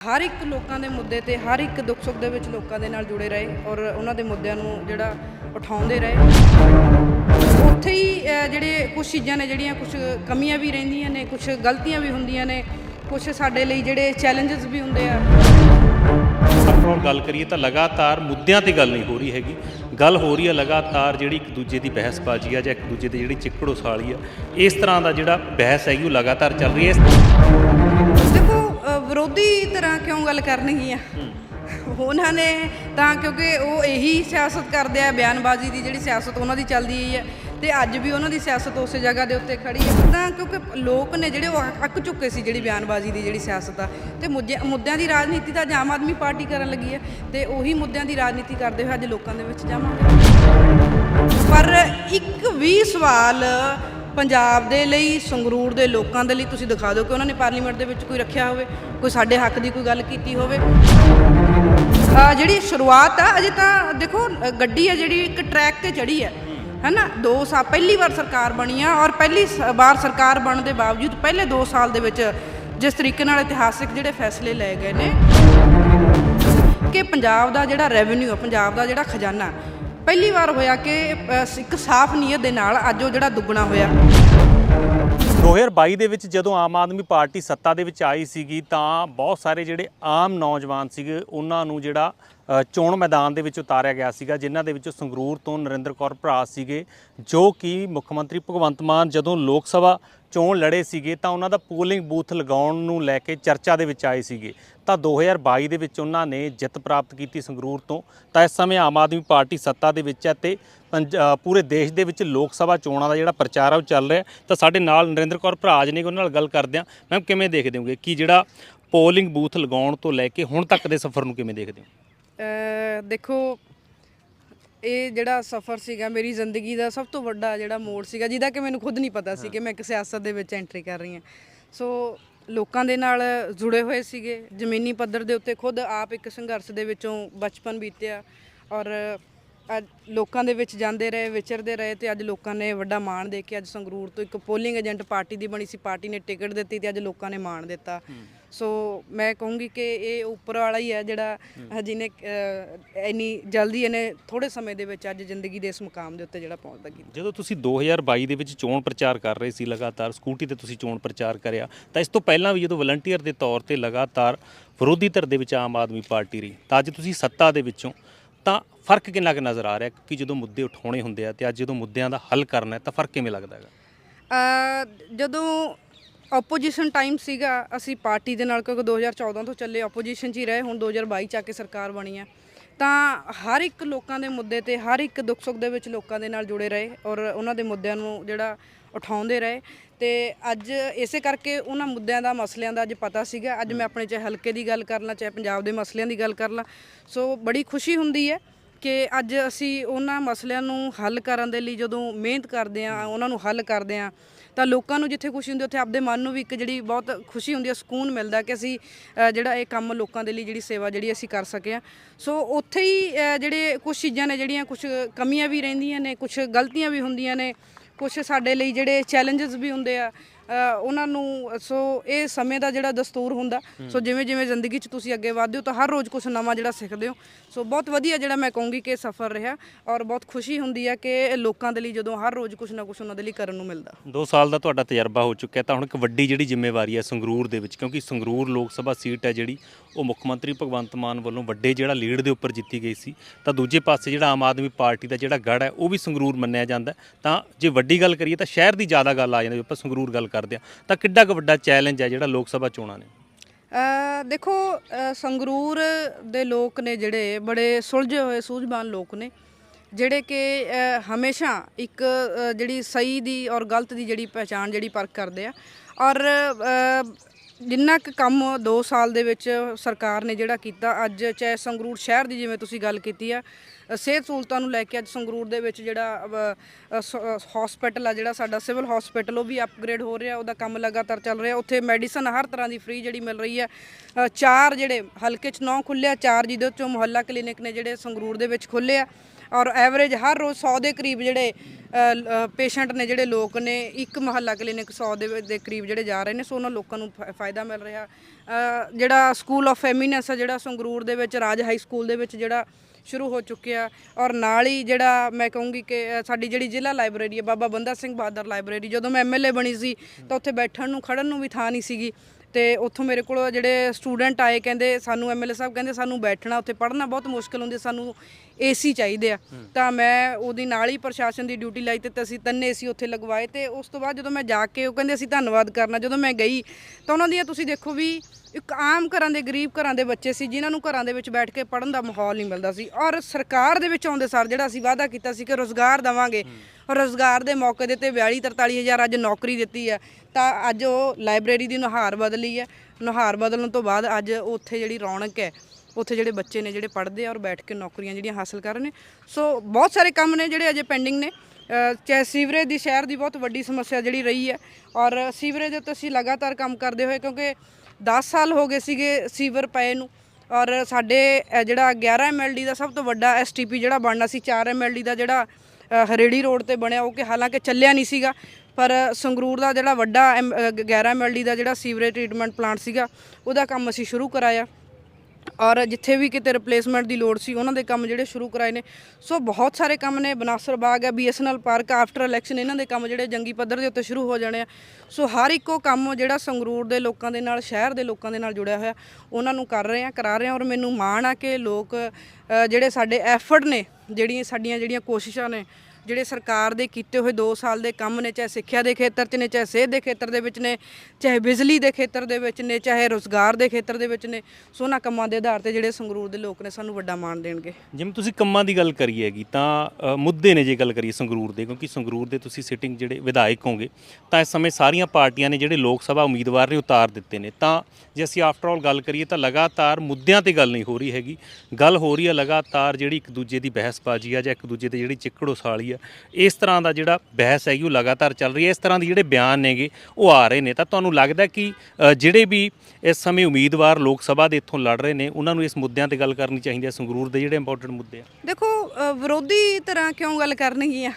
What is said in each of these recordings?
ਹਰ ਇੱਕ ਲੋਕਾਂ ਦੇ ਮੁੱਦੇ ਤੇ ਹਰ ਇੱਕ ਦੁੱਖ ਸੁੱਖ ਦੇ ਵਿੱਚ ਲੋਕਾਂ ਦੇ ਨਾਲ ਜੁੜੇ ਰਹੇ ਔਰ ਉਹਨਾਂ ਦੇ ਮੁੱਦਿਆਂ ਨੂੰ ਜਿਹੜਾ ਉਠਾਉਂਦੇ ਰਹੇ। ਉੱਥੇ ਹੀ ਅਹ, ਜਿਹੜੇ ਕੁਝ ਚੀਜ਼ਾਂ ਨੇ ਜਿਹੜੀਆਂ ਕੁਝ ਕਮੀਆਂ ਵੀ ਰਹਿੰਦੀਆਂ ਨੇ ਕੁਝ ਗਲਤੀਆਂ ਵੀ ਹੁੰਦੀਆਂ ਨੇ ਕੁਝ ਸਾਡੇ ਲਈ ਜਿਹੜੇ ਚੈਲੰਜਸ ਵੀ ਹੁੰਦੇ ਆ। ਓਵਰਆਲ ਗੱਲ ਕਰੀਏ ਤਾਂ ਲਗਾਤਾਰ ਮੁੱਦਿਆਂ ਤੇ ਗੱਲ ਨਹੀਂ ਹੋ ਰਹੀ ਹੈਗੀ। ਗੱਲ ਹੋ ਰਹੀ ਹੈ ਲਗਾਤਾਰ ਜਿਹੜੀ ਇੱਕ ਦੂਜੇ ਦੀ ਬਹਿਸਬਾਜ਼ੀ ਆ ਜਾਂ ਇੱਕ ਦੂਜੇ ਦੀ ਜਿਹੜੀ ਚਿੱਕੜ ਉਸਾਲੀ ਆ ਇਸ ਤਰ੍ਹਾਂ ਦਾ ਜਿਹੜਾ ਬਹਿਸ ਹੈਗੀ ਉਹ ਲਗਾਤਾਰ ਚੱਲ ਰਹੀ ਹੈ। ਦੇਖੋ ਵਿਰੋਧੀ ਤਰ੍ਹਾਂ ਕਿਉਂ ਗੱਲ ਕਰਨਗੀਆਂ ਉਹਨਾਂ ਨੇ ਤਾਂ ਕਿਉਂਕਿ ਉਹ ਇਹੀ ਸਿਆਸਤ ਕਰਦੇ ਆ, ਬਿਆਨਬਾਜ਼ੀ ਦੀ ਜਿਹੜੀ ਸਿਆਸਤ ਉਹਨਾਂ ਦੀ ਚੱਲਦੀ ਹੈ ਤੇ ਅੱਜ ਵੀ ਉਹਨਾਂ ਦੀ ਸਿਆਸਤ ਉਸੇ ਜਗ੍ਹਾ ਦੇ ਉੱਤੇ ਖੜੀ ਹੈ ਤਾਂ ਕਿਉਂਕਿ ਲੋਕ ਨੇ ਜਿਹੜੇ ਉਹ ਅੱਕ ਚੁੱਕੇ ਸੀ ਜਿਹੜੀ ਬਿਆਨਬਾਜ਼ੀ ਦੀ ਜਿਹੜੀ ਸਿਆਸਤ ਆ। ਤੇ ਮੁੱਦਿਆਂ ਮੁੱਦਿਆਂ ਦੀ ਰਾਜਨੀਤੀ ਤਾਂ ਅੱਜ ਆਮ ਆਦਮੀ ਪਾਰਟੀ ਕਰਨ ਲੱਗੀ ਹੈ ਤੇ ਉਹੀ ਮੁੱਦਿਆਂ ਦੀ ਰਾਜਨੀਤੀ ਕਰਦੇ ਹੋਏ ਅੱਜ ਲੋਕਾਂ ਦੇ ਵਿੱਚ ਜਾਵਾਂਗੇ। ਪਰ ਇੱਕ ਵੀ ਸਵਾਲ ਪੰਜਾਬ ਦੇ ਲਈ, ਸੰਗਰੂਰ ਦੇ ਲੋਕਾਂ ਦੇ ਲਈ ਤੁਸੀਂ ਦਿਖਾ ਦਿਓ ਕਿ ਉਹਨਾਂ ਨੇ ਪਾਰਲੀਮੈਂਟ ਦੇ ਵਿੱਚ ਕੋਈ ਰੱਖਿਆ ਹੋਵੇ, ਕੋਈ ਸਾਡੇ ਹੱਕ ਦੀ ਕੋਈ ਗੱਲ ਕੀਤੀ ਹੋਵੇ। ਅਹ ਜਿਹੜੀ ਸ਼ੁਰੂਆਤ ਆ, ਅਜੇ ਤਾਂ ਦੇਖੋ, ਗੱਡੀ ਆ ਜਿਹੜੀ ਇੱਕ ਟਰੈਕ ਤੇ ਚੜੀ ਹੈ ਹੈਨਾ 2 ਸਾਲ ਪਹਿਲੀ ਵਾਰ ਸਰਕਾਰ ਬਣੀ ਆ ਔਰ ਪਹਿਲੀ ਵਾਰ ਸਰਕਾਰ ਬਣਨ ਦੇ ਬਾਵਜੂਦ ਪਹਿਲੇ 2 ਸਾਲ ਦੇ ਵਿੱਚ ਜਿਸ ਤਰੀਕੇ ਨਾਲ ਇਤਿਹਾਸਿਕ ਜਿਹੜੇ ਫੈਸਲੇ ਲਏ ਗਏ ਨੇ ਕਿ ਪੰਜਾਬ ਦਾ ਜਿਹੜਾ ਰੈਵਨਿਊ ਪੰਜਾਬ ਦਾ ਜਿਹੜਾ ਖਜ਼ਾਨਾ ਪਹਿਲੀ ਵਾਰ ਹੋਇਆ ਕਿ ਅ, ਇੱਕ ਸਾਫ਼ ਨੀਅਤ ਦੇ ਨਾਲ ਅੱਜ ਉਹ ਜਿਹੜਾ ਦੁੱਗਣਾ ਹੋਇਆ। 2022 ਦੇ ਵਿੱਚ ਜਦੋਂ ਆਮ ਆਦਮੀ ਪਾਰਟੀ ਸੱਤਾ ਦੇ ਵਿੱਚ ਆਈ ਸੀਗੀ ਤਾਂ ਬਹੁਤ ਸਾਰੇ ਜਿਹੜੇ ਆਮ ਨੌਜਵਾਨ ਸੀਗੇ ਉਹਨਾਂ ਨੂੰ ਜਿਹੜਾ ਚੋਣ ਮੈਦਾਨ ਦੇ ਵਿੱਚ ਉਤਾਰਿਆ ਗਿਆ ਸੀਗਾ, ਜਿਨ੍ਹਾਂ ਦੇ ਵਿੱਚੋਂ ਸੰਗਰੂਰ ਤੋਂ ਨਰਿੰਦਰ ਕੌਰ ਭਰਾ ਸੀਗੇ, ਜੋ ਕਿ ਮੁੱਖ ਮੰਤਰੀ ਭਗਵੰਤ ਮਾਨ ਜਦੋਂ ਲੋਕ ਸਭਾ ਚੋਣ ਲੜੇ ਸੀਗੇ ਤਾਂ ਉਹਨਾਂ ਦਾ ਪੋਲਿੰਗ ਬੂਥ ਲਗਾਉਣ ਨੂੰ ਲੈ ਕੇ ਚਰਚਾ ਦੇ ਵਿੱਚ ਆਏ ਸੀਗੇ। ਤਾਂ 2022 ਦੇ ਵਿੱਚ ਉਹਨਾਂ ਨੇ ਜਿੱਤ ਪ੍ਰਾਪਤ ਕੀਤੀ ਸੰਗਰੂਰ ਤੋਂ। ਤਾਂ ਇਸ ਸਮੇਂ ਆਮ ਆਦਮੀ ਪਾਰਟੀ ਸੱਤਾ ਦੇ ਵਿੱਚ ਹੈ ਤੇ ਪੰਜ- ਪੂਰੇ ਦੇਸ਼ ਦੇ ਵਿੱਚ ਲੋਕ ਸਭਾ ਚੋਣਾਂ ਦਾ ਜਿਹੜਾ ਪ੍ਰਚਾਰ ਆ ਉਹ ਚੱਲ ਰਿਹਾ। ਤਾਂ ਸਾਡੇ ਨਾਲ ਨਰਿੰਦਰ ਕੌਰ ਭਰਾਜ ਨੇ, ਉਹਨਾਂ ਨਾਲ ਗੱਲ ਕਰਦੇ ਆ ਮੈਮ, ਕਿਵੇਂ ਦੇਖਦੇ ਹੋਗੇ? ਕਿ ਜਿਹੜਾ ਪੋਲਿੰਗ ਬੂਥ ਲਗਾਉਣ ਤੋਂ ਲੈ ਕੇ ਹੁਣ ਤੱਕ ਦੇ ਸਫ਼ਰ ਨੂੰ ਕਿਵੇਂ ਦੇਖਦੇ ਹੋ? ਦੇਖੋ ਇਹ ਜਿਹੜਾ ਸਫ਼ਰ ਸੀਗਾ ਮੇਰੀ ਜ਼ਿੰਦਗੀ ਦਾ ਸਭ ਤੋਂ ਵੱਡਾ ਜਿਹੜਾ ਮੋੜ ਸੀਗਾ ਜਿਹਦਾ ਕਿ ਮੈਨੂੰ ਖੁਦ ਨਹੀਂ ਪਤਾ ਸੀ ਕਿ ਮੈਂ ਇੱਕ ਸਿਆਸਤ ਦੇ ਵਿੱਚ ਐਂਟਰੀ ਕਰ ਰਹੀ ਹਾਂ। ਸੋ ਲੋਕਾਂ ਦੇ ਨਾਲ ਜੁੜੇ ਹੋਏ ਸੀਗੇ ਜ਼ਮੀਨੀ ਪੱਧਰ ਦੇ ਉੱਤੇ ਖੁਦ ਆਪ ਇੱਕ ਸੰਘਰਸ਼ ਦੇ ਵਿੱਚੋਂ ਬਚਪਨ ਬੀਤਿਆ ਔਰ ਅੱਜ ਲੋਕਾਂ ਦੇ ਵਿੱਚ ਜਾਂਦੇ ਰਹੇ ਵਿਚਰਦੇ ਰਹੇ ਤੇ ਅੱਜ ਲੋਕਾਂ ਨੇ ਵੱਡਾ ਮਾਣ ਦੇ ਕੇ ਅੱਜ ਸੰਗਰੂਰ ਤੋਂ ਇੱਕ ਪੋਲਿੰਗ ਏਜੰਟ ਪਾਰਟੀ ਦੀ ਬਣੀ ਸੀ ਪਾਰਟੀ ਨੇ ਟਿਕਟ ਦਿੱਤੀ ਤੇ ਅੱਜ ਲੋਕਾਂ ਨੇ ਮਾਣ ਦਿੱਤਾ। ਸੋ ਮੈਂ ਕਹੂੰਗੀ ਕਿ ਇਹ ਉੱਪਰ ਵਾਲਾ ਹੀ ਹੈ। ਜਿਹੜਾ ਜਿਹਨੇ ਇੰਨੀ ਜਲਦੀ ਇਹਨੇ ਥੋੜੇ ਸਮੇਂ ਦੇ ਵਿੱਚ ਅੱਜ ਜ਼ਿੰਦਗੀ ਦੇ ਇਸ ਮੁਕਾਮ ਦੇ ਉੱਤੇ ਜਿਹੜਾ ਪਹੁੰਚਦਾ ਕੀਤਾ। ਜਦੋਂ ਤੁਸੀਂ 2022 ਦੇ ਵਿੱਚ ਚੋਣ ਪ੍ਰਚਾਰ ਕਰ ਰਹੇ ਸੀ ਲਗਾਤਾਰ ਸਕੂਟੀ ਤੇ ਤੁਸੀਂ ਚੋਣ ਪ੍ਰਚਾਰ ਕਰਿਆ ਤਾਂ ਇਸ ਤੋਂ ਪਹਿਲਾਂ ਵੀ ਜਦੋਂ ਵਲੰਟੀਅਰ ਦੇ ਤੌਰ ਤੇ ਲਗਾਤਾਰ ਵਿਰੋਧੀ ਧਿਰ ਦੇ ਵਿੱਚ ਆਮ ਆਦਮੀ ਪਾਰਟੀ ਰਹੀ ਤਾਂ ਅੱਜ ਤੁਸੀਂ ਸੱਤਾ ਦੇ ਵਿੱਚੋਂ ਤਾਂ ਫ਼ਰਕ ਕਿੰਨਾ ਕੁ ਨਜ਼ਰ ਆ ਰਿਹਾ ਕਿ ਜਦੋਂ ਮੁੱਦੇ ਉਠਾਉਣੇ ਹੁੰਦੇ ਆ ਤੇ ਅੱਜ ਜਦੋਂ ਮੁੱਦਿਆਂ ਦਾ ਹੱਲ ਕਰਨਾ ਹੈ ਤਾਂ ਫ਼ਰਕ ਕਿਵੇਂ ਲੱਗਦਾ ਹੈਗਾ? ਜਦੋਂ ਆਪੋਜੀਸ਼ਨ ਟਾਈਮ ਸੀਗਾ, ਅਸੀਂ ਪਾਰਟੀ ਦੇ ਨਾਲ, ਕਿਉਂਕਿ 2014 ਤੋਂ ਚੱਲੇ ਆਪੋਜੀਸ਼ਨ 'ਚ ਹੀ ਰਹੇ, ਹੁਣ 2022 ਚ ਆ ਕੇ ਸਰਕਾਰ ਬਣੀ ਹੈ। ਤਾਂ ਹਰ ਇੱਕ ਲੋਕਾਂ ਦੇ ਮੁੱਦੇ ਤੇ, ਹਰ ਇੱਕ ਦੁੱਖ ਸੁੱਖ ਦੇ ਵਿੱਚ ਲੋਕਾਂ ਦੇ ਨਾਲ ਜੁੜੇ ਰਹੇ ਔਰ ਉਹਨਾਂ ਦੇ ਮੁੱਦਿਆਂ ਨੂੰ ਜਿਹੜਾ ਉਠਾਉਂਦੇ ਰਹੇ। ਤੇ ਅੱਜ ਇਸੇ ਕਰਕੇ ਉਹਨਾਂ ਮੁੱਦਿਆਂ ਦਾ, ਮਸਲਿਆਂ ਦਾ ਅੱਜ ਪਤਾ ਸੀਗਾ। ਅੱਜ ਮੈਂ ਆਪਣੇ ਚਾਹੇ ਹਲਕੇ ਦੀ ਗੱਲ ਕਰ ਲਾਂ, ਚਾਹੇ ਪੰਜਾਬ ਦੇ ਮਸਲਿਆਂ ਦੀ ਗੱਲ ਕਰ ਲਾਂ। ਸੋ ਬੜੀ ਖੁਸ਼ੀ ਹੁੰਦੀ ਹੈ ਕਿ ਅੱਜ ਅਸੀਂ ਉਹਨਾਂ ਮਸਲਿਆਂ ਨੂੰ ਹੱਲ ਕਰਨ ਦੇ ਲਈ ਜਦੋਂ ਮਿਹਨਤ ਕਰਦੇ ਆ ਉਹਨਾਂ ਨੂੰ ਹੱਲ ਕਰਦੇ ਆ ਤਾਂ ਲੋਕਾਂ ਨੂੰ ਜਿੱਥੇ ਖੁਸ਼ੀ ਹੁੰਦੀ ਉੱਥੇ ਆਪਦੇ ਮਨ ਨੂੰ ਵੀ ਇੱਕ ਜਿਹੜੀ ਬਹੁਤ ਖੁਸ਼ੀ ਹੁੰਦੀ ਹੈ ਸਕੂਨ ਮਿਲਦਾ ਕਿ ਅਸੀਂ ਜਿਹੜਾ ਇਹ ਕੰਮ ਲੋਕਾਂ ਦੇ ਲਈ ਜਿਹੜੀ ਸੇਵਾ ਜਿਹੜੀ ਅਸੀਂ ਕਰ ਸਕੇ ਆ। ਸੋ ਉੱਥੇ ਹੀ ਜਿਹੜੇ ਕੁਝ ਚੀਜ਼ਾਂ ਨੇ ਜਿਹੜੀਆਂ ਕੁਝ ਕਮੀਆਂ ਵੀ ਰਹਿੰਦੀਆਂ ਨੇ ਕੁਝ ਗਲਤੀਆਂ ਵੀ ਹੁੰਦੀਆਂ ਨੇ ਕੁਝ ਸਾਡੇ ਲਈ ਜਿਹੜੇ ਚੈਲੰਜਸ ਵੀ ਹੁੰਦੇ ਆ ਉਹਨਾਂ ਨੂੰ ਸੋ ਇਹ ਸਮੇਂ ਦਾ ਜਿਹੜਾ ਦਸਤੂਰ ਹੁੰਦਾ ਸੋ ਜਿਵੇਂ ਜਿਵੇਂ ਜ਼ਿੰਦਗੀ 'ਚ ਤੁਸੀਂ ਅੱਗੇ ਵਧਦੇ ਹੋ ਤਾਂ ਹਰ ਰੋਜ਼ ਕੁਝ ਨਵਾਂ ਜਿਹੜਾ ਸਿੱਖਦੇ ਹੋ। ਸੋ ਬਹੁਤ ਵਧੀਆ ਜਿਹੜਾ ਮੈਂ ਕਹੂੰਗੀ ਕਿ ਇਹ ਸਫ਼ਰ ਰਿਹਾ ਔਰ ਬਹੁਤ ਖੁਸ਼ੀ ਹੁੰਦੀ ਹੈ ਕਿ ਲੋਕਾਂ ਦੇ ਲਈ ਜਦੋਂ ਹਰ ਰੋਜ਼ ਕੁਝ ਨਾ ਕੁਝ ਉਹਨਾਂ ਦੇ ਲਈ ਕਰਨ ਨੂੰ ਮਿਲਦਾ। 2 ਸਾਲ ਦਾ ਤੁਹਾਡਾ ਤਜਰਬਾ ਹੋ ਚੁੱਕਿਆ ਤਾਂ ਹੁਣ ਇੱਕ ਵੱਡੀ ਜਿਹੜੀ ਜ਼ਿੰਮੇਵਾਰੀ ਹੈ ਸੰਗਰੂਰ ਦੇ ਵਿੱਚ ਕਿਉਂਕਿ ਸੰਗਰੂਰ ਲੋਕ ਸਭਾ ਸੀਟ ਹੈ ਜਿਹੜੀ ਉਹ ਮੁੱਖ ਮੰਤਰੀ ਭਗਵੰਤ ਮਾਨ ਵੱਲੋਂ ਵੱਡੇ ਜਿਹੜਾ ਲੀਡ ਦੇ ਉੱਪਰ ਜਿੱਤੀ ਗਈ ਸੀ। ਤਾਂ ਦੂਜੇ ਪਾਸੇ ਜਿਹੜਾ ਆਮ ਆਦਮੀ ਪਾਰਟੀ ਦਾ ਜਿਹੜਾ ਗੜ ਹੈ ਉਹ ਵੀ ਸੰਗਰੂਰ ਮੰਨਿਆ ਜਾਂਦਾ। ਤਾਂ ਜੇ ਵੱਡੀ ਗੱਲ ਕਰੀਏ ਤਾਂ ਸ਼ਹਿਰ ਦੀ ਜ਼ਿਆਦਾ ਗੱਲ ਆ ਜਾਂਦੀ ਆਪਾਂ ਸੰਗਰੂਰ ਗੱਲ ਕਰਦੇ ਆ। ਤਾਂ ਕਿੱਡਾ ਕੁ ਵੱਡਾ ਚੈਲੰਜ ਹੈ ਜਿਹੜਾ ਲੋਕ ਸਭਾ ਚੋਣਾਂ ਨੇ? ਅ, ਦੇਖੋ ਅ, ਸੰਗਰੂਰ ਦੇ ਲੋਕ ਨੇ ਜਿਹੜੇ ਬੜੇ ਸੁਲਝੇ ਹੋਏ ਸੂਝਵਾਨ ਲੋਕ ਨੇ ਜਿਹੜੇ ਕਿ ਅ, ਹਮੇਸ਼ਾ ਇੱਕ ਅ, ਜਿਹੜੀ ਸਹੀ ਦੀ ਔਰ ਗਲਤ ਦੀ ਜਿਹੜੀ ਪਹਿਚਾਣ ਜਿਹੜੀ ਪਰਖ ਕਰਦੇ ਆ। ਔਰ ਅ, ਜਿੰਨਾ ਕੁ ਕੰਮ 2 ਸਾਲ ਦੇ ਵਿੱਚ ਸਰਕਾਰ ਨੇ ਜਿਹੜਾ ਕੀਤਾ, ਅੱਜ ਚਾਹੇ ਸੰਗਰੂਰ ਸ਼ਹਿਰ ਦੀ ਜਿਵੇਂ ਤੁਸੀਂ ਗੱਲ ਕੀਤੀ ਆ ਸਿਹਤ ਸਹੂਲਤਾਂ ਨੂੰ ਲੈ ਕੇ ਅੱਜ ਸੰਗਰੂਰ ਦੇ ਵਿੱਚ ਜਿਹੜਾ ਹਸਪੀਟਲ ਆ ਜਿਹੜਾ ਸਾਡਾ ਸਿਵਲ ਹਸਪੀਟਲ ਉਹ ਵੀ ਅਪਗ੍ਰੇਡ ਹੋ ਰਿਹਾ, ਉਹਦਾ ਕੰਮ ਲਗਾਤਾਰ ਚੱਲ ਰਿਹਾ, ਉੱਥੇ ਮੈਡੀਸਨ ਹਰ ਤਰ੍ਹਾਂ ਦੀ ਫ੍ਰੀ ਜਿਹੜੀ ਮਿਲ ਰਹੀ ਹੈ ਚਾਰ ਜਿਹੜੇ ਹਲਕੇ 'ਚ ਨੌ ਖੁੱਲਿਆ ਚਾਰ ਜਿਹਦੇ ਚੋਂ ਮੁਹੱਲਾ ਕਲੀਨਿਕ ਨੇ ਜਿਹੜੇ ਸੰਗਰੂਰ ਦੇ ਵਿੱਚ ਖੁੱਲੇ ਆ। ਔਰ ਐਵਰੇਜ ਹਰ ਰੋਜ਼ 100 ਦੇ ਕਰੀਬ ਜਿਹੜੇ ਪੇਸ਼ੈਂਟ ਨੇ ਜਿਹੜੇ ਲੋਕ ਨੇ, ਇੱਕ ਮਹੱਲਾ ਕਲੀਨਿਕ 100 ਦੇ ਦੇ ਕਰੀਬ ਜਿਹੜੇ ਜਾ ਰਹੇ ਨੇ, ਸੋ ਉਹਨਾਂ ਲੋਕਾਂ ਨੂੰ ਫਾ- ਫਾਇਦਾ ਮਿਲ ਰਿਹਾ। ਜਿਹੜਾ ਸਕੂਲ ਆਫ ਫੈਮਿਨੈਂਸ ਆ, ਜਿਹੜਾ ਸੰਗਰੂਰ ਦੇ ਵਿੱਚ, ਰਾਜ ਹਾਈ ਸਕੂਲ ਦੇ ਵਿੱਚ ਜਿਹੜਾ ਸ਼ੁਰੂ ਹੋ ਚੁੱਕਿਆ। ਔਰ ਨਾਲ ਹੀ ਜਿਹੜਾ ਮੈਂ ਕਹੂੰਗੀ ਕਿ ਸਾਡੀ ਜਿਹੜੀ ਜ਼ਿਲ੍ਹਾ ਲਾਇਬ੍ਰੇਰੀ ਹੈ ਬਾਬਾ ਬੰਦਾ ਸਿੰਘ ਬਹਾਦਰ ਲਾਇਬ੍ਰੇਰੀ ਜਦੋਂ ਮੈਂ ਐਮਐਲਏ ਬਣੀ ਸੀ, ਤਾਂ ਉੱਥੇ ਬੈਠਣ ਨੂੰ ਖੜਨ ਨੂੰ ਵੀ ਥਾਂ ਨਹੀਂ ਸੀਗੀ। ਤੇ ਉੱਥੋਂ ਮੇਰੇ ਕੋਲ ਜਿਹੜੇ ਸਟੂਡੈਂਟ ਆਏ ਕਹਿੰਦੇ ਸਾਨੂੰ ਐਮਐਲਏ ਸਾਹਿਬ ਕਹਿੰਦੇ ਸਾਨੂੰ ਬੈਠਣਾ ਉੱਥੇ ਪੜ੍ਹਨਾ ਬਹੁਤ ਮੁਸ਼ਕਲ ਹੁੰਦੀ ਸਾਨੂੰ ਏਸੀ ਚਾਹੀਦੇ ਆ। ਤਾਂ ਮੈਂ ਉਹਦੀ ਨਾਲ ਹੀ ਪ੍ਰਸ਼ਾਸਨ ਦੀ ਡਿਊਟੀ ਲਾਈ ਤੇ ਅਸੀਂ ਤਿੰਨ ਏਸੀ ਉੱਥੇ ਲਗਵਾਏ ਤੇ ਉਸ ਤੋਂ ਬਾਅਦ ਜਦੋਂ ਮੈਂ ਜਾ ਕੇ ਉਹ ਕਹਿੰਦੇ ਅਸੀਂ ਧੰਨਵਾਦ ਕਰਨਾ ਜਦੋਂ ਮੈਂ ਗਈ ਤਾਂ ਉਹਨਾਂ ਦੀਆਂ ਤੁਸੀਂ ਦੇਖੋ ਵੀ ਇੱਕ ਆਮ ਘਰਾਂ ਦੇ ਗਰੀਬ ਘਰਾਂ ਦੇ ਬੱਚੇ ਸੀ ਜਿਨ੍ਹਾਂ ਨੂੰ ਘਰਾਂ ਦੇ ਵਿੱਚ ਬੈਠ ਕੇ ਪੜ੍ਹਨ ਦਾ ਮਾਹੌਲ ਨਹੀਂ ਮਿਲਦਾ ਸੀ ਔਰ ਸਰਕਾਰ ਦੇ ਵਿੱਚ ਆਉਂਦੇ ਸਰ ਜਿਹੜਾ ਅਸੀਂ ਵਾਅਦਾ ਕੀਤਾ ਸੀ ਕਿ ਰੋਜ਼ਗਾਰ ਦੇਵਾਂਗੇ ਰੋਜ਼ਗਾਰ ਦੇ ਮੌਕੇ ਦੇ ਤੇ 42 43 ਹਜ਼ਾਰ ਅੱਜ ਨੌਕਰੀ ਦਿੱਤੀ ਹੈ। ਤਾਂ ਅੱਜ ਉਹ ਲਾਇਬ੍ਰੇਰੀ ਦੀ ਨੁਹਾਰ ਬਦਲੀ ਹੈ। ਨੁਹਾਰ ਬਦਲਣ ਤੋਂ ਬਾਅਦ ਅੱਜ ਉੱਥੇ ਜਿਹੜੀ ਰੌਣਕ ਹੈ ਉੱਥੇ ਜਿਹੜੇ ਬੱਚੇ ਨੇ ਜਿਹੜੇ ਪੜ੍ਹਦੇ ਆ ਔਰ ਬੈਠ ਕੇ ਨੌਕਰੀਆਂ ਜਿਹੜੀਆਂ ਹਾਸਲ ਕਰ ਰਹੇ ਨੇ। ਸੋ ਬਹੁਤ ਸਾਰੇ ਕੰਮ ਨੇ ਜਿਹੜੇ ਅਜੇ ਪੈਂਡਿੰਗ ਨੇ। ਚਾਹੇ ਸੀਵਰੇਜ ਦੀ ਸ਼ਹਿਰ ਦੀ ਬਹੁਤ ਵੱਡੀ ਸਮੱਸਿਆ ਜਿਹੜੀ ਰਹੀ ਹੈ ਔਰ ਸੀਵਰੇਜ ਦੇ ਉੱਤੇ ਅਸੀਂ ਲਗਾਤਾਰ ਕੰਮ ਕਰਦੇ ਹੋਏ ਕਿਉਂਕਿ 10 ਸਾਲ ਹੋ ਗਏ ਸੀਗੇ ਸੀਵਰ ਪਏ ਨੂੰ ਔਰ ਸਾਡੇ ਅ, ਜਿਹੜਾ 11 ਐਮਐਲਡੀ ਦਾ ਸਭ ਤੋਂ ਵੱਡਾ ਐਸਟੀਪੀ ਜਿਹੜਾ ਬਣਨਾ ਸੀ 4 ਐਮਐਲਡੀ ਦਾ ਜਿਹੜਾ ਹਰੇੜੀ ਰੋਡ ਤੇ ਬਣਿਆ ਉਹ ਕਿ ਹਾਲਾਂਕਿ ਚੱਲਿਆ ਨਹੀਂ ਸੀਗਾ ਪਰ ਸੰਗਰੂਰ ਦਾ ਜਿਹੜਾ ਵੱਡਾ ਐਮ- ਅ, 11 ਐਮਐਲਡੀ ਦਾ ਜਿਹੜਾ ਸੀਵਰੇਜ ਟ੍ਰੀਟਮੈਂਟ ਪਲਾਂਟ ਸੀਗਾ ਉਹਦਾ ਕੰਮ ਅਸੀਂ ਸ਼ੁਰੂ ਕਰਾਇਆ। ਔਰ ਜਿੱਥੇ ਵੀ ਕਿਤੇ ਰਿਪਲੇਸਮੈਂਟ ਦੀ ਲੋੜ ਸੀ ਉਹਨਾਂ ਦੇ ਕੰਮ ਜਿਹੜੇ ਸ਼ੁਰੂ ਕਰਾਏ ਨੇ। ਸੋ ਬਹੁਤ ਸਾਰੇ ਕੰਮ ਨੇ ਬਨਾਸਰ ਬਾਗ ਹੈ ਬੀਐਸਐਨਐਲ ਪਾਰਕ ਆਫਟਰ ਇਲੈਕਸ਼ਨ ਇਹਨਾਂ ਦੇ ਕੰਮ ਜਿਹੜੇ ਜੰਗੀ ਪੱਧਰ ਦੇ ਉੱਤੇ ਸ਼ੁਰੂ ਹੋ ਜਾਣੇ ਆ। ਸੋ ਹਰ ਇੱਕੋ ਕੰਮ ਜਿਹੜਾ ਸੰਗਰੂਰ ਦੇ ਲੋਕਾਂ ਦੇ ਨਾਲ ਸ਼ਹਿਰ ਦੇ ਲੋਕਾਂ ਦੇ ਨਾਲ ਜੁੜਿਆ ਹੋਇਆ ਉਹਨਾਂ ਨੂੰ ਕਰ ਰਹੇ ਆ ਕਰਾ ਰਹੇ ਆ। ਔਰ ਮੈਨੂੰ ਮਾਣ ਆ ਕਿ ਲੋਕ ਜਿਹੜੇ ਸਾਡੇ ਐਫਰਟ ਨੇ ਜਿਹੜੀਆਂ ਸਾਡੀਆਂ ਜਿਹੜੀਆਂ ਕੋਸ਼ਿਸ਼ਾਂ ਨੇ ਜਿਹੜੇ ਸਰਕਾਰ ਦੇ ਕੀਤੇ ਹੋਏ 2 ਸਾਲ ਦੇ ਕੰਮ ਨੇ, ਚਾਹੇ ਸਿੱਖਿਆ ਦੇ ਖੇਤਰ 'ਚ ਨੇ, ਚਾਹੇ ਸਿਹਤ ਦੇ ਖੇਤਰ ਦੇ ਵਿੱਚ ਨੇ, ਚਾਹੇ ਬਿਜਲੀ ਦੇ ਖੇਤਰ ਦੇ ਵਿੱਚ ਨੇ, ਚਾਹੇ ਰੋਜ਼ਗਾਰ ਦੇ ਖੇਤਰ ਦੇ ਵਿੱਚ ਨੇ ਸੋ ਉਹਨਾਂ ਕੰਮਾਂ ਦੇ ਆਧਾਰ ਤੇ ਜਿਹੜੇ ਸੰਗਰੂਰ ਦੇ ਲੋਕ ਨੇ ਸਾਨੂੰ ਵੱਡਾ ਮਾਣ ਦੇਣਗੇ। ਜਿਵੇਂ ਤੁਸੀਂ ਕੰਮਾਂ ਦੀ ਗੱਲ ਕਰੀ ਹੈਗੀ, ਤਾਂ ਮੁੱਦੇ ਨੇ ਜੇ ਗੱਲ ਕਰੀਏ ਸੰਗਰੂਰ ਦੇ, ਕਿਉਂਕਿ ਸੰਗਰੂਰ ਦੇ ਤੁਸੀਂ ਸਿਟਿੰਗ ਜਿਹੜੇ ਵਿਧਾਇਕ ਹੋਗੇ ਤਾਂ ਇਸ ਸਮੇਂ ਸਾਰੀਆਂ ਪਾਰਟੀਆਂ ਨੇ ਜਿਹੜੇ ਲੋਕ ਸਭਾ ਉਮੀਦਵਾਰ ਨੇ, ਉਤਾਰ ਦਿੱਤੇ ਨੇ। ਤਾਂ, ਜੇ ਅਸੀਂ ਆਫਟਰ ਆਲ ਗੱਲ ਕਰੀਏ, ਤਾਂ ਲਗਾਤਾਰ ਮੁੱਦਿਆਂ ਤੇ ਗੱਲ ਨਹੀਂ ਹੋ ਰਹੀ ਹੈਗੀ। ਗੱਲ ਹੋ ਰਹੀ ਹੈ ਲਗਾਤਾਰ ਜਿਹੜੀ ਇੱਕ ਦੂਜੇ ਦੀ ਬਹਿਸਬਾਜ਼ੀ ਆ ਜਾਂ ਇੱਕ ਦੂਜੇ ਤੇ ਜਿਹੜੀ ਚਿੱਕੜ ਉਸਾਲੀ ਆ। ਇਸ ਤਰ੍ਹਾਂ ਦਾ ਜਿਹੜਾ ਬਹਿਸ ਹੈਗੀ ਉਹ ਲਗਾਤਾਰ ਚੱਲ ਰਹੀ ਹੈ। ਇਸ ਤਰ੍ਹਾਂ ਦੇ ਜਿਹੜੇ ਬਿਆਨ ਨੇਗੇ ਉਹ ਆ ਰਹੇ ਨੇ। ਤਾਂ ਤੁਹਾਨੂੰ ਲੱਗਦਾ ਕਿ ਜਿਹੜੇ ਵੀ ਇਸ ਸਮੇਂ ਉਮੀਦਵਾਰ ਲੋਕ ਸਭਾ ਦੇ ਇੱਥੋਂ ਲੜ ਰਹੇ ਨੇ ਉਹਨਾਂ ਨੂੰ ਇਸ ਮੁੱਦਿਆਂ ਤੇ ਗੱਲ ਕਰਨੀ ਚਾਹੀਦੀ ਹੈ ਸੰਗਰੂਰ ਦੇ ਜਿਹੜੇ ਇੰਪੋਰਟੈਂਟ ਮੁੱਦੇ ਆ? ਦੇਖੋ ਵਿਰੋਧੀ ਤਰ੍ਹਾਂ ਕਿਉਂ ਗੱਲ ਕਰਨਗੀਆਂ?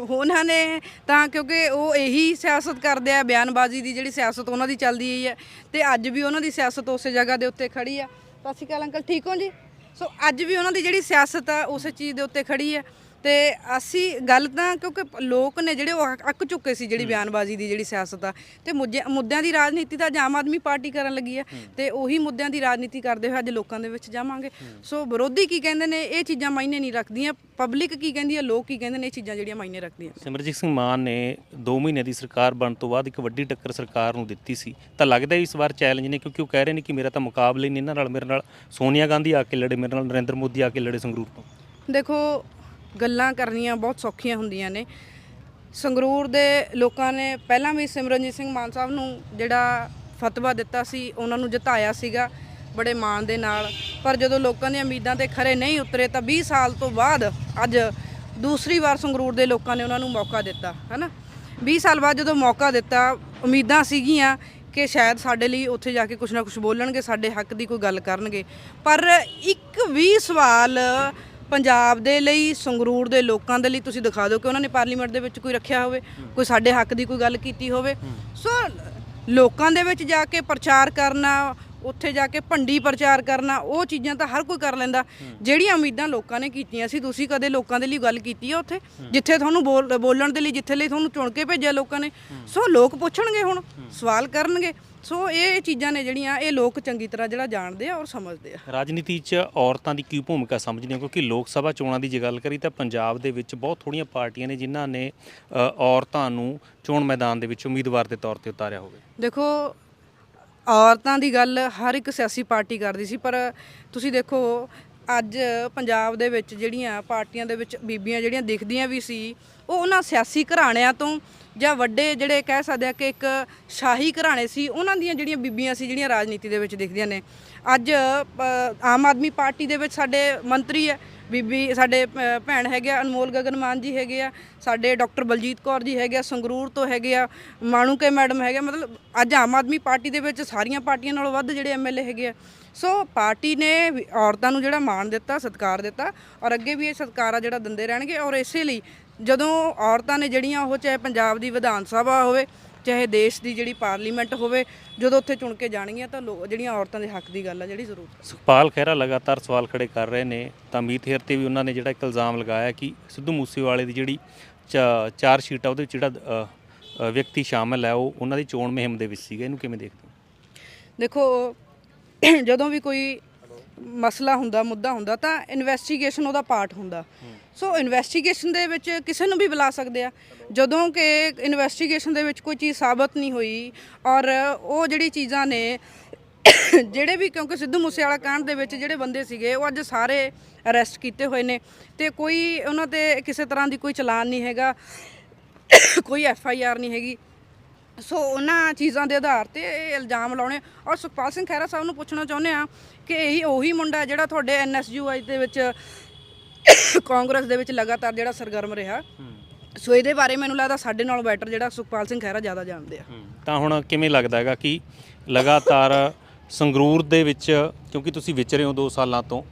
ਉਹਨਾਂ ਨੇ ਤਾਂ ਕਿਉਂਕਿ ਉਹ ਇਹੀ ਸਿਆਸਤ ਕਰਦੇ ਆ ਬਿਆਨਬਾਜ਼ੀ ਦੀ ਜਿਹੜੀ ਸਿਆਸਤ ਉਹਨਾਂ ਦੀ ਚੱਲਦੀ ਹੈ ਤੇ ਅੱਜ ਵੀ ਉਹਨਾਂ ਦੀ ਸਿਆਸਤ ਉਸੇ ਜਗ੍ਹਾ ਦੇ ਉੱਤੇ ਖੜੀ ਆ। ਸਤਿ ਸ਼੍ਰੀ ਅਕਾਲ ਅੰਕਲ ਠੀਕ ਹੋ ਜੀ? ਸੋ ਅੱਜ ਵੀ ਉਹਨਾਂ ਦੀ ਜਿਹੜੀ ਸਿਆਸਤ ਆ ਉਸੇ ਚੀਜ਼ ਦੇ ਉੱਤੇ ਖੜੀ ਆ। ਤੇ ਅਸੀਂ ਗੱਲ ਤਾਂ ਕਿਉਂਕਿ ਲੋਕ ਨੇ ਜਿਹੜੇ ਉਹ ਅੱਕ- ਚੁੱਕੇ ਸੀ ਜਿਹੜੀ ਬਿਆਨਬਾਜ਼ੀ ਦੀ ਜਿਹੜੀ ਸਿਆਸਤ ਆ। ਤੇ ਮੁੱਦਿਆਂ ਮੁੱਦਿਆਂ ਦੀ ਰਾਜਨੀਤੀ ਤਾਂ ਅੱਜ ਆਮ ਆਦਮੀ ਪਾਰਟੀ ਕਰਨ ਲੱਗੀ ਹੈ। ਤੇ ਉਹੀ ਮੁੱਦਿਆਂ ਦੀ ਰਾਜਨੀਤੀ ਕਰਦੇ ਹੋਏ ਅੱਜ ਲੋਕਾਂ ਦੇ ਵਿੱਚ ਜਾਵਾਂਗੇ। ਸੋ ਵਿਰੋਧੀ ਕੀ ਕਹਿੰਦੇ ਨੇ? ਇਹ ਚੀਜ਼ਾਂ ਮਾਇਨੇ ਨਹੀਂ ਰੱਖਦੀਆਂ। ਪਬਲਿਕ ਕੀ ਕਹਿੰਦੀ ਹੈ ਲੋਕ ਕੀ ਕਹਿੰਦੇ ਨੇ? ਇਹ ਚੀਜ਼ਾਂ ਜਿਹੜੀਆਂ ਮਾਇਨੇ ਰੱਖਦੀਆਂ। ਸਿਮਰਜੀਤ ਸਿੰਘ ਮਾਨ ਨੇ 2 ਮਹੀਨੇ ਦੀ ਸਰਕਾਰ ਬਣਨ ਤੋਂ ਬਾਅਦ ਇੱਕ ਵੱਡੀ ਟੱਕਰ ਸਰਕਾਰ ਨੂੰ ਦਿੱਤੀ ਸੀ। ਤਾਂ ਲੱਗਦਾ ਇਸ ਵਾਰ ਚੈਲੰਜ ਨੇ ਕਿਉਂਕਿ ਉਹ ਕਹਿ ਰਹੇ ਨੇ ਕਿ ਮੇਰਾ ਤਾਂ ਮੁਕਾਬਲਾ ਹੀ ਨਹੀਂ ਇਹਨਾਂ ਨਾਲ। ਮੇਰੇ ਨਾਲ ਸੋਨੀਆ ਗਾਂਧੀ ਆ ਕੇ ਲੜੇ ਮੇਰੇ ਨਾਲ ਨਰਿੰਦਰ ਮੋਦੀ ਆ ਕੇ ਲੜੇ ਸੰਗਰੂਰ ਤੋਂ। ਦੇਖੋ ਗੱਲਾਂ ਕਰਨੀਆਂ ਬਹੁਤ ਸੌਖੀਆਂ ਹੁੰਦੀਆਂ ਨੇ। ਸੰਗਰੂਰ ਦੇ ਲੋਕਾਂ ਨੇ ਪਹਿਲਾਂ ਵੀ ਸਿਮਰਨਜੀਤ ਸਿੰਘ ਮਾਨ ਸਾਹਿਬ ਨੂੰ ਜਿਹੜਾ ਫਤਵਾ ਦਿੱਤਾ ਸੀ, ਉਹਨਾਂ ਨੂੰ ਜਿਤਾਇਆ ਸੀਗਾ ਬੜੇ ਮਾਣ ਦੇ ਨਾਲ। ਪਰ ਜਦੋਂ ਲੋਕਾਂ ਦੀਆਂ ਉਮੀਦਾਂ ਤੇ ਖਰੇ ਨਹੀਂ ਉਤਰੇ ਤਾਂ 20 ਸਾਲ ਤੋਂ ਬਾਅਦ ਅੱਜ ਦੂਸਰੀ ਵਾਰ ਸੰਗਰੂਰ ਦੇ ਲੋਕਾਂ ਨੇ ਉਹਨਾਂ ਨੂੰ ਮੌਕਾ ਦਿੱਤਾ, ਹੈਨਾ? 20 ਸਾਲ ਬਾਅਦ ਜਦੋਂ ਮੌਕਾ ਦਿੱਤਾ, ਉਮੀਦਾਂ ਸੀਗੀਆਂ ਕਿ ਸ਼ਾਇਦ ਸਾਡੇ ਲਈ ਉੱਥੇ ਜਾ ਕੇ ਕੁਝ ਨਾ ਕੁਝ ਬੋਲਣਗੇ, ਸਾਡੇ ਹੱਕ ਦੀ ਕੋਈ ਗੱਲ ਕਰਨਗੇ। ਪਰ ਇੱਕ ਵੀ ਸਵਾਲ ਪੰਜਾਬ ਦੇ ਲਈ ਸੰਗਰੂਰ ਦੇ ਲੋਕਾਂ ਦੇ ਲਈ ਤੁਸੀਂ ਦਿਖਾ ਦਿਓ ਕਿ ਉਹਨਾਂ ਨੇ ਪਾਰਲੀਮੈਂਟ ਦੇ ਵਿੱਚ ਕੋਈ ਰੱਖਿਆ ਹੋਵੇ ਕੋਈ ਸਾਡੇ ਹੱਕ ਦੀ ਕੋਈ ਗੱਲ ਕੀਤੀ ਹੋਵੇ। ਸੋ ਲੋਕਾਂ ਦੇ ਵਿੱਚ ਜਾ ਕੇ ਪ੍ਰਚਾਰ ਕਰਨਾ ਉੱਥੇ ਜਾ ਕੇ ਭੰਡੀ ਪ੍ਰਚਾਰ ਕਰਨਾ ਉਹ ਚੀਜ਼ਾਂ ਤਾਂ ਹਰ ਕੋਈ ਕਰ ਲੈਂਦਾ। ਜਿਹੜੀਆਂ ਉਮੀਦਾਂ ਲੋਕਾਂ ਨੇ ਕੀਤੀਆਂ ਸੀ ਤੁਸੀਂ ਕਦੇ ਲੋਕਾਂ ਦੇ ਲਈ ਗੱਲ ਕੀਤੀ ਹੈ ਉੱਥੇ? ਜਿੱਥੇ ਤੁਹਾਨੂੰ ਬੋਲ- ਬੋਲਣ ਦੇ ਲਈ ਜਿੱਥੇ ਲਈ ਤੁਹਾਨੂੰ ਚੁਣ ਕੇ ਭੇਜਿਆ ਲੋਕਾਂ ਨੇ। ਸੋ ਲੋਕ ਪੁੱਛਣਗੇ ਹੁਣ ਸਵਾਲ ਕਰਨਗੇ। ਸੋ ਇਹ ਚੀਜ਼ਾਂ ਨੇ ਜਿਹੜੀਆਂ ਇਹ ਲੋਕ ਚੰਗੀ ਤਰ੍ਹਾਂ ਜਿਹੜਾ ਜਾਣਦੇ ਆ ਔਰ ਸਮਝਦੇ ਆ। ਰਾਜਨੀਤੀ 'ਚ ਔਰਤਾਂ ਦੀ ਕੀ ਭੂਮਿਕਾ ਸਮਝਦੇ ਹੋ? ਕਿਉਂਕਿ ਲੋਕ ਸਭਾ ਚੋਣਾਂ ਦੀ ਜੇ ਗੱਲ ਕਰੀ ਤਾਂ ਪੰਜਾਬ ਦੇ ਵਿੱਚ ਬਹੁਤ ਥੋੜੀਆਂ ਪਾਰਟੀਆਂ ਨੇ ਜਿਨ੍ਹਾਂ ਨੇ ਔਰਤਾਂ ਨੂੰ ਚੋਣ ਮੈਦਾਨ ਦੇ ਵਿੱਚ ਉਮੀਦਵਾਰ ਦੇ ਤੌਰ ਤੇ ਉਤਾਰਿਆ ਹੋਵੇ। ਦੇਖੋ ਔਰਤਾਂ ਦੀ ਗੱਲ ਹਰ ਇੱਕ ਸਿਆਸੀ ਪਾਰਟੀ ਕਰਦੀ ਸੀ ਪਰ ਤੁਸੀਂ ਦੇਖੋ ਅੱਜ ਪੰਜਾਬ ਦੇ ਵਿੱਚ ਜਿਹੜੀਆਂ ਪਾਰਟੀਆਂ ਦੇ ਵਿੱਚ ਬੀਬੀਆਂ ਜਿਹੜੀਆਂ ਦਿਖਦੀਆਂ ਵੀ ਸੀ ਉਹ ਉਹਨਾਂ ਸਿਆਸੀ ਘਰਾਣਿਆਂ ਤੋਂ ਜਾਂ ਵੱਡੇ ਜਿਹੜੇ ਕਹਿ ਸਕਦੇ ਆ ਕਿ ਇੱਕ ਸ਼ਾਹੀ ਘਰਾਣੇ ਸੀ, ਉਹਨਾਂ ਦੀਆਂ ਜਿਹੜੀਆਂ ਬੀਬੀਆਂ ਸੀ, ਜਿਹੜੀਆਂ ਰਾਜਨੀਤੀ ਦੇ ਵਿੱਚ ਦਿਖਦੀਆਂ ਨੇ ਅੱਜ ਆਮ ਆਦਮੀ ਪਾਰਟੀ ਦੇ ਵਿੱਚ ਸਾਡੇ ਮੰਤਰੀ ਹੈ, ਬੀਬੀ ਸਾਡੇ ਭੈਣ ਹੈਗੇ ਆ, ਅਨਮੋਲ ਗਗਨ ਮਾਨ ਜੀ ਹੈਗੇ ਆ, ਸਾਡੇ ਡਾਕਟਰ ਬਲਜੀਤ ਕੌਰ ਜੀ ਹੈਗੇ ਆ, ਸੰਗਰੂਰ ਤੋਂ ਹੈਗੇ ਆ, ਮਾਣੂਕੇ ਮੈਡਮ ਹੈਗੇ ਆ। ਮਤਲਬ ਅੱਜ ਆਮ ਆਦਮੀ ਪਾਰਟੀ ਦੇ ਵਿੱਚ ਸਾਰੀਆਂ ਪਾਰਟੀਆਂ ਨਾਲੋਂ ਵੱਧ ਜਿਹੜੇ ਐਮਐਲਏ ਹੈਗੇ ਆ ਸੋ ਪਾਰਟੀ ਨੇ ਔਰਤਾਂ ਨੂੰ ਜਿਹੜਾ ਮਾਣ ਦਿੱਤਾ, ਸਤਿਕਾਰ ਦਿੱਤਾ ਔਰ ਅੱਗੇ ਵੀ ਇਹ ਸਤਿਕਾਰ ਆ ਜਿਹੜਾ ਦਿੰਦੇ ਰਹਿਣਗੇ ਔਰ ਇਸੇ ਲਈ ਜਦੋਂ ਔਰਤਾਂ ਨੇ ਜਿਹੜੀਆਂ ਉਹ ਚਾਹੇ ਪੰਜਾਬ ਦੀ ਵਿਧਾਨ ਸਭਾ ਹੋਵੇ ਚਾਹੇ ਦੇਸ਼ ਦੀ ਜਿਹੜੀ ਪਾਰਲੀਮੈਂਟ ਹੋਵੇ ਜਦੋਂ ਉੱਥੇ ਚੁਣ ਕੇ ਜਾਣਗੀਆਂ ਤਾਂ ਜਿਹੜੀਆਂ ਔਰਤਾਂ ਦੇ ਹੱਕ ਦੀ ਗੱਲ ਆ ਜਿਹੜੀ ਜ਼ਰੂਰ ਸੁਖਪਾਲ ਖਹਿਰਾ ਲਗਾਤਾਰ ਸਵਾਲ ਖੜੇ ਕਰ ਰਹੇ ਨੇ ਤਾਂ ਮੀਤ ਹੇਰ ਤੇ ਵੀ ਉਹਨਾਂ ਨੇ ਜਿਹੜਾ ਇੱਕ ਇਲਜ਼ਾਮ ਲਗਾਇਆ ਕਿ ਸਿੱਧੂ ਮੂਸੇਵਾਲੇ ਦੀ ਜਿਹੜੀ ਚਾਰ ਸ਼ੀਟ ਆ ਉਹਦੇ ਵਿੱਚ ਜਿਹੜਾ ਵਿਅਕਤੀ ਸ਼ਾਮਲ ਹੈ ਉਹ ਉਹਨਾਂ ਦੀ ਚੋਣ ਮੁਹਿੰਮ ਦੇ ਵਿੱਚ ਸੀਗਾ ਇਹਨੂੰ ਕਿਵੇਂ ਦੇਖਦੇ ਹੋ? ਦੇਖੋ ਜਦੋਂ ਵੀ ਕੋਈ ਮਸਲਾ ਹੁੰਦਾ ਮੁੱਦਾ ਹੁੰਦਾ ਤਾਂ ਇਨਵੈਸਟੀਗੇਸ਼ਨ ਉਹਦਾ ਪਾਰਟ ਹੁੰਦਾ। ਸੋ ਇਨਵੈਸਟੀਗੇਸ਼ਨ ਦੇ ਵਿੱਚ ਕਿਸੇ ਨੂੰ ਵੀ ਬੁਲਾ ਸਕਦੇ ਆ। ਜਦੋਂ ਕਿ ਇਨਵੈਸਟੀਗੇਸ਼ਨ ਦੇ ਵਿੱਚ ਕੋਈ ਚੀਜ਼ ਸਾਬਤ ਨਹੀਂ ਹੋਈ ਔਰ ਉਹ ਜਿਹੜੀ ਚੀਜ਼ਾਂ ਨੇ ਜਿਹੜੇ ਵੀ ਕਿਉਂਕਿ ਸਿੱਧੂ ਮੂਸੇਵਾਲਾ ਕਾਂਡ ਦੇ ਵਿੱਚ ਜਿਹੜੇ ਬੰਦੇ ਸੀਗੇ ਉਹ ਅੱਜ ਸਾਰੇ ਅਰੈਸਟ ਕੀਤੇ ਹੋਏ ਨੇ। ਤੇ ਕੋਈ ਉਹਨਾਂ ਤੇ ਕਿਸੇ ਤਰ੍ਹਾਂ ਦੀ ਕੋਈ ਚਲਾਨ ਨਹੀਂ ਹੈਗਾ ਕੋਈ ਐਫ ਆਈ ਆਰ ਨਹੀਂ ਹੈਗੀ। ਸੋ ਉਹਨਾਂ ਚੀਜ਼ਾਂ ਦੇ ਆਧਾਰ ਤੇ ਇਹ ਇਲਜ਼ਾਮ ਲਾਉਣੇ। ਔਰ ਸੁਖਪਾਲ ਸਿੰਘ ਖਹਿਰਾ ਸਾਹਿਬ ਨੂੰ ਪੁੱਛਣਾ ਚਾਹੁੰਦੇ ਆ ਕਿ ਇਹੀ ਉਹੀ ਮੁੰਡਾ ਜਿਹੜਾ ਤੁਹਾਡੇ ਐਨਐਸਯੂਆਈ ਦੇ ਵਿੱਚ ਕਾਂਗਰਸ ਦੇ ਵਿੱਚ ਲਗਾਤਾਰ ਜਿਹੜਾ ਸਰਗਰਮ ਰਿਹਾ। ਸੋ ਇਹਦੇ ਬਾਰੇ ਮੈਨੂੰ ਲੱਗਦਾ ਸਾਡੇ ਨਾਲੋਂ ਬੈਟਰ ਜਿਹੜਾ ਸੁਖਪਾਲ ਸਿੰਘ ਖਹਿਰਾ ਜ਼ਿਆਦਾ ਜਾਣਦੇ ਆ। ਤਾਂ ਹੁਣ ਕਿਵੇਂ ਲੱਗਦਾ ਹੈਗਾ ਕਿ ਲਗਾਤਾਰ ਸੰਗਰੂਰ ਦੇ ਵਿੱਚ ਕਿਉਂਕਿ ਤੁਸੀਂ ਵਿਚ ਰਹੇ ਹੋ 2 ਸਾਲਾਂ ਤੋਂ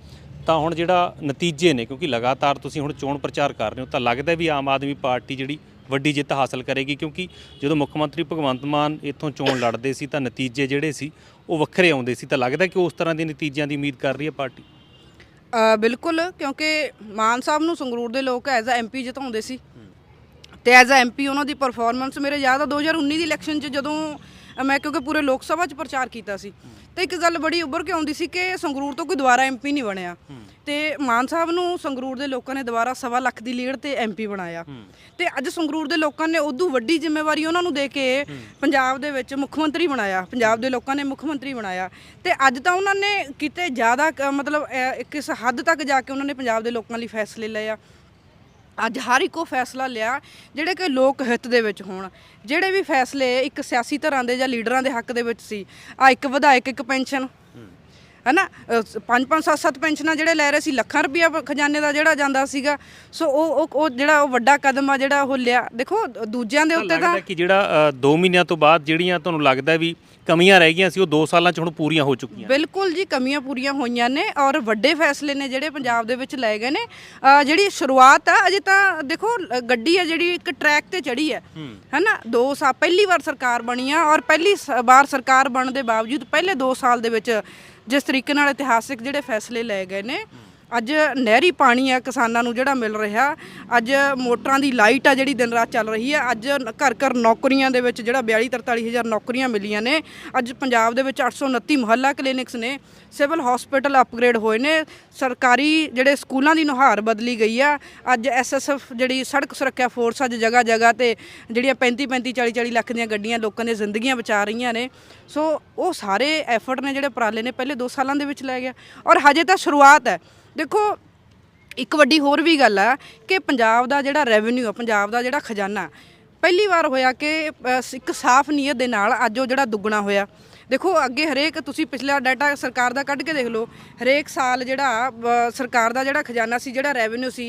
ਤਾਂ ਹੁਣ ਜਿਹੜਾ ਨਤੀਜੇ ਨੇ ਕਿਉਂਕਿ ਲਗਾਤਾਰ ਤੁਸੀਂ ਹੁਣ ਚੋਣ ਪ੍ਰਚਾਰ ਕਰ ਰਹੇ ਹੋ ਤਾਂ ਲੱਗਦਾ ਵੀ ਆਮ ਆਦਮੀ ਪਾਰਟੀ ਜਿਹੜੀ ਵੱਡੀ ਜਿੱਤ ਹਾਸਲ ਕਰੇਗੀ ਕਿਉਂਕਿ ਜਦੋਂ ਮੁੱਖ ਮੰਤਰੀ ਭਗਵੰਤ ਮਾਨ ਇੱਥੋਂ ਚੋਣ ਲੜਦੇ ਸੀ ਤਾਂ ਨਤੀਜੇ ਜਿਹੜੇ ਸੀ ਉਹ ਵੱਖਰੇ ਆਉਂਦੇ ਸੀ ਤਾਂ ਲੱਗਦਾ ਕਿ ਉਸ ਤਰ੍ਹਾਂ ਦੇ ਨਤੀਜਿਆਂ ਦੀ ਉਮੀਦ ਕਰ ਰਹੀ ਹੈ ਪਾਰਟੀ? ਬਿਲਕੁਲ ਕਿਉਂਕਿ ਮਾਨ ਸਾਹਿਬ ਨੂੰ ਸੰਗਰੂਰ ਦੇ ਲੋਕ ਐਜ਼ ਅ ਐਮਪੀ ਜਿਤਾਉਂਦੇ ਸੀ ਤੇ ਐਜ਼ ਅ ਐਮਪੀ ਉਹਨਾਂ ਦੀ ਪਰਫਾਰਮੈਂਸ ਮੇਰੇ ਯਾਦ ਆ 2019 ਦੀ ਇਲੈਕਸ਼ਨ 'ਚ ਜਦੋਂ ਮੈਂ ਕਿਉਂਕਿ ਪੂਰੇ ਲੋਕ ਸਭਾ 'ਚ ਪ੍ਰਚਾਰ ਕੀਤਾ ਸੀ। ਤੇ ਇੱਕ ਗੱਲ ਬੜੀ ਉੱਭਰ ਕੇ ਆਉਂਦੀ ਸੀ ਕਿ ਸੰਗਰੂਰ ਤੋਂ ਕੋਈ ਦੁਬਾਰਾ ਐਮਪੀ ਨਹੀਂ ਬਣਿਆ। ਤੇ ਮਾਨ ਸਾਹਿਬ ਨੂੰ ਸੰਗਰੂਰ ਦੇ ਲੋਕਾਂ ਨੇ ਦੁਬਾਰਾ ਸਵਾ ਲੱਖ ਦੀ ਲੀਡ ਤੇ ਐਮਪੀ ਬਣਾਇਆ। ਤੇ ਅੱਜ ਸੰਗਰੂਰ ਦੇ ਲੋਕਾਂ ਨੇ ਉਦੋਂ ਵੱਡੀ ਜ਼ਿੰਮੇਵਾਰੀ ਉਹਨਾਂ ਨੂੰ ਦੇ ਕੇ ਪੰਜਾਬ ਦੇ ਵਿੱਚ ਮੁੱਖ ਮੰਤਰੀ ਬਣਾਇਆ। ਪੰਜਾਬ ਦੇ ਲੋਕਾਂ ਨੇ ਮੁੱਖ ਮੰਤਰੀ ਬਣਾਇਆ। ਤੇ ਅੱਜ ਤਾਂ ਉਹਨਾਂ ਨੇ ਕਿਤੇ ਜ਼ਿਆਦਾ ਮਤਲਬ ਅ, ਕਿਸ ਹੱਦ ਤੱਕ ਜਾ ਕੇ ਉਹਨਾਂ ਨੇ ਪੰਜਾਬ ਦੇ ਲੋਕਾਂ ਲਈ ਫੈਸਲੇ ਲਏ ਆ। ਅੱਜ ਹਰ ਇੱਕੋ ਫੈਸਲਾ ਲਿਆ ਜਿਹੜੇ ਕਿ ਲੋਕ ਹਿੱਤ ਦੇ ਵਿੱਚ ਹੋਣ। ਜਿਹੜੇ ਵੀ ਫੈਸਲੇ ਇੱਕ ਸਿਆਸੀ ਧਿਰਾਂ ਦੇ ਜਾਂ ਲੀਡਰਾਂ ਦੇ ਹੱਕ ਦੇ ਵਿੱਚ ਸੀ। ਆ ਇੱਕ ਵਿਧਾਇਕ, ਇੱਕ ਪੈਨਸ਼ਨ। ਹਨਾ? ਪੰਜ ਪੰਜ ਸੱਤ ਸੱਤ ਪੈਨਸ਼ਨਾਂ ਜਿਹੜੇ ਲੈ ਰਹੇ ਸੀ ਲੱਖਾਂ ਰੁਪਇਆ ਖਜ਼ਾਨੇ ਦਾ ਜਿਹੜਾ ਜਾਂਦਾ ਸੀਗਾ। ਸੋ ਉਹ ਉਹ- ਜਿਹੜਾ ਉਹ ਵੱਡਾ ਕਦਮ ਆ ਜਿਹੜਾ ਉਹ ਲਿਆ। ਦੇਖੋ ਦੂਜਿਆਂ ਦੇ ਉੱਤੇ ਤਾਂ ਕਿ ਜਿਹੜਾ 2 ਮਹੀਨਿਆਂ ਤੋਂ ਬਾਅਦ ਜਿਹੜੀਆਂ ਤੁਹਾਨੂੰ ਲੱਗਦਾ ਵੀ ਕਮੀਆਂ ਰਹਿ ਗਈਆਂ ਸੀ ਉਹ 2 ਸਾਲਾਂ 'ਚ ਹੁਣ ਪੂਰੀਆਂ ਹੋ ਚੁੱਕੀਆਂ। ਬਿਲਕੁਲ ਜੀ ਕਮੀਆਂ ਪੂਰੀਆਂ ਹੋਈਆਂ ਨੇ ਔਰ ਵੱਡੇ ਫੈਸਲੇ ਨੇ ਜਿਹੜੇ ਪੰਜਾਬ ਦੇ ਵਿੱਚ ਲਏ ਗਏ ਨੇ। ਜਿਹੜੀ ਸ਼ੁਰੂਆਤ ਆ ਅਜੇ ਤਾਂ ਦੇਖੋ ਗੱਡੀ ਆ ਜਿਹੜੀ ਇੱਕ ਟਰੈਕ ਤੇ ਚੜੀ ਹੈ। ਹੈਨਾ? 2 ਸਾਲ ਪਹਿਲੀ ਵਾਰ ਸਰਕਾਰ ਬਣੀ ਆ ਔਰ ਪਹਿਲੀ ਵਾਰ ਸਰਕਾਰ ਬਣਨ ਦੇ ਬਾਵਜੂਦ ਪਹਿਲੇ 2 ਸਾਲ ਦੇ ਵਿੱਚ ਜਿਸ ਤਰੀਕੇ ਨਾਲ ਇਤਿਹਾਸਿਕ ਜਿਹੜੇ ਫੈਸਲੇ ਲਏ ਗਏ ਨੇ ਅੱਜ ਨਹਿਰੀ ਪਾਣੀ ਆ ਕਿਸਾਨਾਂ ਨੂੰ ਜਿਹੜਾ ਮਿਲ ਰਿਹਾ। ਅੱਜ ਮੋਟਰਾਂ ਦੀ ਲਾਈਟ ਆ ਜਿਹੜੀ ਦਿਨ ਰਾਤ ਚੱਲ ਰਹੀ ਹੈ। ਅੱਜ ਘਰ ਘਰ ਨੌਕਰੀਆਂ ਦੇ ਵਿੱਚ ਜਿਹੜਾ 42 43 ਹਜ਼ਾਰ ਨੌਕਰੀਆਂ ਮਿਲੀਆਂ ਨੇ। ਅੱਜ ਪੰਜਾਬ ਦੇ ਵਿੱਚ 829 ਮੁਹੱਲਾ ਕਲੀਨਿਕਸ ਨੇ। ਸਿਵਲ ਹਸਪੀਟਲ ਅਪਗ੍ਰੇਡ ਹੋਏ ਨੇ। ਸਰਕਾਰੀ ਜਿਹੜੇ ਸਕੂਲਾਂ ਦੀ ਨੁਹਾਰ ਬਦਲੀ ਗਈ ਆ। ਅੱਜ ਐਸਐਸਐਫ ਜਿਹੜੀ ਸੜਕ ਸੁਰੱਖਿਆ ਫੋਰਸ ਅੱਜ ਜਗ੍ਹਾ ਜਗ੍ਹਾ ਤੇ ਜਿਹੜੀਆਂ 35 35 40 40 ਲੱਖ ਦੀਆਂ ਗੱਡੀਆਂ ਲੋਕਾਂ ਦੀਆਂ ਜ਼ਿੰਦਗੀਆਂ ਬਚਾ ਰਹੀਆਂ ਨੇ। ਸੋ ਉਹ ਸਾਰੇ ਐਫਰਟ ਨੇ ਜਿਹੜੇ ਉਪਰਾਲੇ ਨੇ, ਪਹਿਲੇ 2 ਸਾਲਾਂ ਦੇ ਵਿੱਚ ਲੈ ਗਿਆ। ਔਰ ਹਜੇ ਤਾਂ ਸ਼ੁਰੂਆਤ ਹੈ। ਦੇਖੋ, ਇੱਕ ਵੱਡੀ ਹੋਰ ਵੀ ਗੱਲ ਆ ਕਿ ਪੰਜਾਬ ਦਾ ਜਿਹੜਾ ਰੈਵਨਿਊ ਆ, ਪੰਜਾਬ ਦਾ ਜਿਹੜਾ ਖਜ਼ਾਨਾ, ਪਹਿਲੀ ਵਾਰ ਹੋਇਆ ਕਿ ਇੱਕ ਸਾਫ਼ ਨੀਅਤ ਦੇ ਨਾਲ ਅੱਜ ਉਹ ਜਿਹੜਾ ਦੁੱਗਣਾ ਹੋਇਆ। ਦੇਖੋ, ਅੱਗੇ ਹਰੇਕ ਤੁਸੀਂ ਪਿਛਲਾ ਡਾਟਾ ਸਰਕਾਰ ਦਾ ਕੱਢ ਕੇ ਦੇਖ ਲਓ। ਹਰੇਕ ਸਾਲ ਜਿਹੜਾ ਸਰਕਾਰ ਦਾ ਜਿਹੜਾ ਖਜ਼ਾਨਾ ਸੀ, ਜਿਹੜਾ ਰੈਵਨਿਊ ਸੀ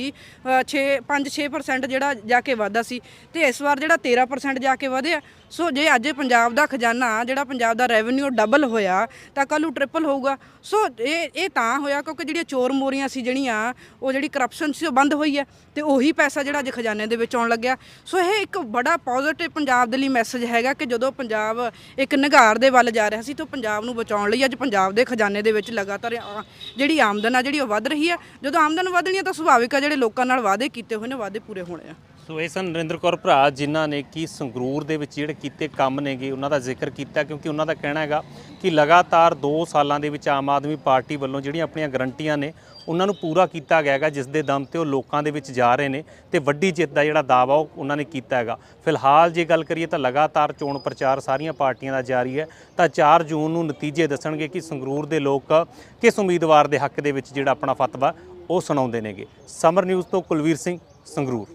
6 5-6% ਜਿਹੜਾ ਜਾ ਕੇ ਵਾਧਾ ਸੀ। ਤੇ ਇਸ ਵਾਰ ਜਿਹੜਾ 13% ਜਾ ਕੇ ਵਧਿਆ। ਸੋ ਜੇ ਅੱਜ ਪੰਜਾਬ ਦਾ ਖਜ਼ਾਨਾ, ਜਿਹੜਾ ਪੰਜਾਬ ਦਾ ਰੈਵਨਿਊ ਡਬਲ ਹੋਇਆ, ਤਾਂ ਕੱਲ ਨੂੰ ਟ੍ਰਿਪਲ ਹੋਊਗਾ। ਸੋ ਇਹ ਇਹ ਤਾਂ ਹੋਇਆ ਕਿਉਂਕਿ ਜਿਹੜੀਆਂ ਚੋਰ ਮੋਰੀਆਂ ਸੀ ਜਿਹੜੀਆਂ, ਉਹ ਜਿਹੜੀ ਕਰਪਸ਼ਨ ਸੀ ਉਹ ਬੰਦ ਹੋਈ ਹੈ ਤੇ ਉਹੀ ਪੈਸਾ ਜਿਹੜਾ ਅੱਜ ਖਜ਼ਾਨੇ ਦੇ ਵਿੱਚ ਆਉਣ ਲੱਗਿਆ। ਸੋ ਇਹ ਇੱਕ ਬੜਾ ਪੋਜ਼ਿਟਿਵ ਪੰਜਾਬ ਦੇ ਲਈ ਮੈਸੇਜ ਹੈਗਾ ਕਿ ਜਦੋਂ ਪੰਜਾਬ ਇੱਕ ਨਿਗਾਰ ਦੇ ਵੱਲ ਜਾ ਰਿਹਾ ਸੀ ਤਾਂ ਪੰਜਾਬ ਨੂੰ ਬਚਾਉਣ ਲਈ ਅੱਜ ਪੰਜਾਬ ਦੇ ਖਜ਼ਾਨੇ ਦੇ ਵਿੱਚ ਲਗਾਤਾਰ ਆ- ਜਿਹੜੀ ਆਮਦਨ ਆ, ਜਿਹੜੀ ਉਹ ਵੱਧ ਰਹੀ ਹੈ ਜਦੋਂ ਆਮਦਨ ਵਧਣੀ ਹੈ ਤਾਂ ਸੁਭਾਵਿਕ ਆ ਜਿਹੜੇ ਲੋਕਾਂ ਨਾਲ ਵਾਅਦੇ ਕੀਤੇ ਹੋਏ ਨੇ, ਵਾਅਦੇ ਪੂਰੇ ਹੋਣੇ ਆ। ਸੋ ਇਹ ਸਨ ਨਰਿੰਦਰ ਕੌਰ ਭਰਾ, ਜਿਨ੍ਹਾਂ ਨੇ ਕਿ ਸੰਗਰੂਰ ਦੇ ਵਿੱਚ ਜਿਹੜੇ ਕੀਤੇ ਕੰਮ ਨੇਗੇ, ਉਹਨਾਂ ਦਾ ਜ਼ਿਕਰ ਕੀਤਾ ਕਿਉਂਕਿ ਉਹਨਾਂ ਦਾ ਕਹਿਣਾ ਹੈਗਾ ਕਿ ਲਗਾਤਾਰ 2 ਸਾਲਾਂ ਦੇ ਵਿੱਚ ਆਮ ਆਦਮੀ ਪਾਰਟੀ ਵੱਲੋਂ ਜਿਹੜੀਆਂ ਆਪਣੀਆਂ ਗਰੰਟੀਆਂ ਨੇ, ਉਹਨਾਂ ਨੂੰ ਪੂਰਾ ਕੀਤਾ ਗਿਆ ਹੈਗਾ ਜਿਸ ਦੇ ਦਮ ਤੇ ਉਹ ਲੋਕਾਂ ਦੇ ਵਿੱਚ ਜਾ ਰਹੇ ਨੇ ਤੇ ਵੱਡੀ ਜਿੱਤ ਦਾ ਜਿਹੜਾ ਦਾਅਵਾ ਉਹ ਉਹਨਾਂ ਨੇ ਕੀਤਾ ਹੈਗਾ। ਫਿਲਹਾਲ ਜੇ ਗੱਲ ਕਰੀਏ ਤਾਂ ਲਗਾਤਾਰ ਚੋਣ ਪ੍ਰਚਾਰ ਸਾਰੀਆਂ ਪਾਰਟੀਆਂ ਦਾ ਜਾਰੀ ਹੈ, ਤਾਂ 4 ਜੂਨ ਨੂੰ ਨਤੀਜੇ ਦੱਸਣਗੇ ਕਿ ਸੰਗਰੂਰ ਦੇ ਲੋਕ ਕਿਸ ਉਮੀਦਵਾਰ ਦੇ ਹੱਕ ਦੇ ਵਿੱਚ ਜਿਹੜਾ ਆਪਣਾ ਫਤਵਾ ਉਹ ਸੁਣਾਉਂਦੇ ਨੇਗੇ। ਸਮਰ ਨਿਊਜ਼ ਤੋਂ ਕੁਲਵੀਰ ਸਿੰਘ, ਸੰਗਰੂਰ।